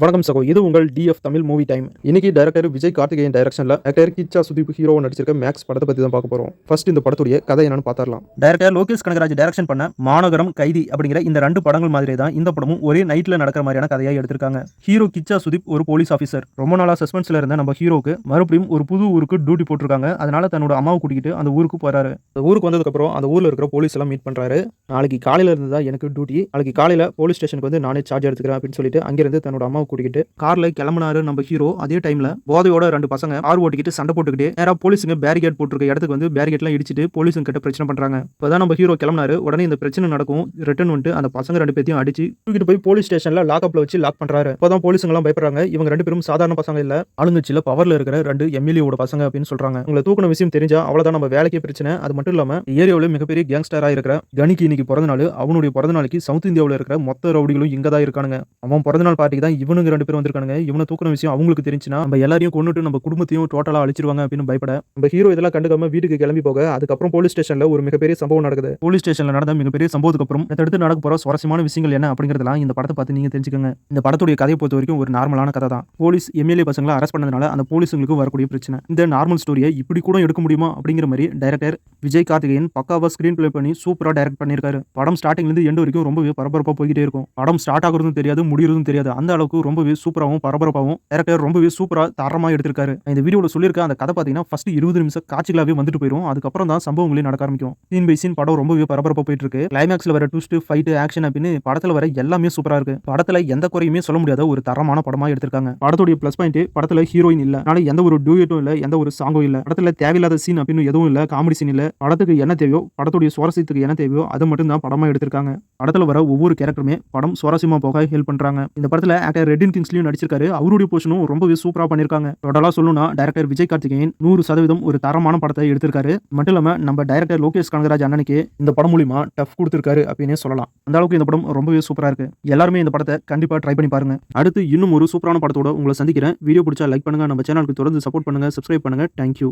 வணக்கம் சகோ இது உங்கள் டிஎஃப் தமிழ் மூவி டைம் இன்னைக்கு டைரக்டர் விஜய் கார்த்திகேயன் டைரக்ஷன்ல ஆக்டர் கிச்சா சுதீப் ஹீரோ நடிச்சிருக்க மேக்ஸ் படத்தை பத்தி தான் பார்க்க போறோம். ஃபர்ஸ்ட் இந்த படத்துடைய கதை என்னன்னு பார்த்தரலாம் டைரக்டர் லோகேஷ் கனகராஜ் டைரக்ஷன் பண்ண மாநகரம் கைதி அப்படிங்கிற இந்த ரெண்டு படங்கள் மாதிரி தான் இந்த படமும் ஒரே நைட்ல நடக்கிற மாதிரியான கதையா எடுத்திருக்காங்க. ஹீரோ கிச்சா சுதீப் ஒரு போலீஸ் ஆஃபீஸர் ரொம்ப நாளா சஸ்பென்ஸ்ல இருந்த நம்ம ஹீரோக்கு மறுபடியும் ஒரு புது ஊருக்கு டியூட்டி போட்டிருக்காங்க. அதனால தன்னோட அம்மாவை கூட்டிகிட்டு அந்த ஊருக்கு போறாரு. அந்த ஊருக்கு வந்ததுக்கு அப்புறம் அந்த ஊர்ல இருக்கிற போலீஸ் எல்லாம் மீட் பண்றாரு. நாளைக்கு காலையில இருந்து தான் எனக்கு டியூட்டி நாளைக்கு காலையில போலீஸ் ஸ்டேஷனுக்கு வந்து நானே சார்ஜ் எடுத்துக்கிறேன் அப்படின்னு சொல்லிட்டு அங்கிருந்து தன்னோட அம்மாவை கூட்டிக்கிட்டு கார்ல கிளம்புனாரு நம்ம ஹீரோ அதே டைம்ல போதையோட ரெண்டு பசங்க கார் ஓட்டிக்கிட்டு சண்டை போட்டுக்கிட்டு நேரா போலீஸுங்க பேரிகேட் போட்டிருக்க இடத்துக்கு வந்து பேரிகேட்லாம் இடிச்சிட்டு போலீஸுங்க கிட்ட பிரச்சனை பண்றாங்க. இப்பதான் நம்ம ஹீரோ கிளம்புனாரு. உடனே இந்த பிரச்சனை நடக்கும். ரிட்டர்ன் வந்துட்டு அந்த பசங்க ரெண்டு பேத்தையும் அடிச்சு தூக்கிட்டு போய் போலீஸ் ஸ்டேஷன்ல லாக்அப்ல வச்சு லாக் பண்றாரு. இப்பதான் போலீஸுங்க எல்லாம் பயப்படுறாங்க. இவங்க ரெண்டு பேரும் சாதாரண பசங்க இல்ல. ஆளுங்கட்சியில பவர்ல இருக்கிற ரெண்டு எம்எல்ஏவோட பசங்க அப்படின்னு சொல்றாங்க. உங்களை தூக்கின விஷயம் தெரிஞ்சா அவ்வளவுதான் நம்ம வேலைக்கே பிரச்சனை. அது மட்டும் இல்லாம ஏரியாவில் மிகப்பெரிய கேங்ஸ்டரா இருக்கிற கணிக்கு இன்னைக்கு பிறந்த நாள் அவனுடைய பிறந்த நாளைக்கு சவுத் இந்தியாவில் இருக்கிற மொத்த ரவுடிகளும் இங்க தான் இருக்கானுங்க. அவன் பிறந்த நாள் பார்ட்டிக்கு தான் இவனு இவனுங்க ரெண்டு பேரும் வந்திருக்கானுங்க. இவனை தூக்குற விஷயம் அவங்களுக்கு தெரிஞ்சுன்னா நம்ம எல்லாரையும் கொண்டுட்டு நம்ம குடும்பத்தையும் டோட்டலாக அழிச்சிருவாங்க அப்படின்னு பயப்பட நம்ம ஹீரோ இதெல்லாம் கண்டுக்காம வீட்டுக்கு கிளம்பி போக அதுக்கப்புறம் போலீஸ் ஸ்டேஷன்ல ஒரு மிகப்பெரிய சம்பவம் நடக்குது. போலீஸ் ஸ்டேஷன்ல நடந்த மிகப்பெரிய சம்பவத்துக்கு அப்புறம் அடுத்து நடக்க போற சுவாரஸ்யமான விஷயங்கள் என்ன அப்படிங்கிறதெல்லாம் இந்த படத்தை பார்த்து நீங்க தெரிஞ்சுக்கோங்க. இந்த படத்துடைய கதையை பொறுத்த வரைக்கும் ஒரு நார்மலான கதை தான் போலீஸ் எம்எல்ஏ பசங்களை அரெஸ்ட் பண்ணதுனால அந்த போலீஸுங்களுக்கு வரக்கூடிய பிரச்சனை. இந்த நார்மல் ஸ்டோரியை இப்படி கூட எடுக்க முடியுமா அப்படிங்கிற மாதிரி டைரக்டர் விஜய் கார்த்திகேயன் பக்காவா ஸ்கிரீன் பிளே பண்ணி சூப்பரா டைரக்ட் பண்ணியிருக்காரு. படம் ஸ்டார்டிங்ல இருந்து எண்டு வரைக்கும் ரொம்பவே பரபரப்பா போய்கிட்டே இருக்கும். படம் ஸ்டார்ட் ஆகுறதும் தெரியாது முடியறதும் தெரியாது. அந்த அளவுக்கு ரொம்பவே சூப்பராகவும் பரபரப்பாகவும் டேரக்டர் ரொம்பவே சூப்பரா தரமாக எடுத்திருக்காரு. இந்த வீடியோவில் சொல்லியிருக்க அந்த கதை பார்த்தீங்கன்னா ஃபர்ஸ்ட் இருபது நிமிஷம் காட்சிகளாகவே வந்துட்டு போயிடும் அதுக்கப்புறம் தான் சம்பவங்களே நடக்க ஆரம்பிக்கும். சீன் பை சீன் படம் ரொம்பவே பரபரப்பாக போயிட்டு இருக்கு கிளைமேக்ஸில் வர ட்விஸ்ட் ஃபைட் ஆக்ஷன் அப்படின்னு படத்துல வர எல்லாமே சூப்பரா இருக்கு. படத்துல எந்த குறையுமே சொல்ல முடியாத ஒரு தரமான படமா எடுத்திருக்காங்க. படத்துடைய ப்ளஸ் பாயிண்ட் படத்துல ஹீரோயின் இல்லை. அதனால எந்த ஒரு டூயட்டும் இல்லை எந்த ஒரு சாங்கும் இல்ல. படத்தில் தேவையில்லாத சீன் அப்படின்னு எதுவும் இல்லை காமெடி சீன் இல்ல. படத்துக்கு என்ன தேவையோ படத்துடைய சுவாரஸ்யத்துக்கு என்ன தேவையோ அதை மட்டும் தான் படமா எடுத்திருக்காங்க. படத்துல வர ஒவ்வொரு கேரக்டருமே படம் சுவாரஸ்யமா போக ஹெல்ப் பண்றாங்க. இந்த படத்துல ஆக்டர் ரெட்டின் கிங்ஸ்லயும் நடிச்சிருக்காரு. அவருடைய போர்ஷனும் ரொம்பவே சூப்பரா பண்ணிருக்காங்க. டோட்டலா சொல்லணும்னா டைரக்டர் விஜய் கார்த்திகேயன் நூறு சதவீதம் ஒரு தரமான படத்தை எடுத்திருக்காரு. மட்டும் இல்லாம நம்ம டைரக்டர் லோகேஷ் கனகராஜ் அண்ணனுக்கு இந்த படம் மூலியமா டஃப் கொடுத்திருக்காரு அப்படின்னே சொல்லலாம். அந்த அளவுக்கு இந்த படம் ரொம்பவே சூப்பரா இருக்கு. எல்லாருமே இந்த படத்தை கண்டிப்பா ட்ரை பண்ணி பாருங்க. அடுத்து இன்னும் ஒரு சூப்பரான படத்தோட உங்களை சந்திக்கிறேன். வீடியோ பிடிச்சா லைக் பண்ணுங்க. நம்ம சேனலுக்கு தொடர்ந்து சப்போர்ட் பண்ணுங்க. சப்ஸ்கிரைப் பண்ணுங்க. தேங்க்யூ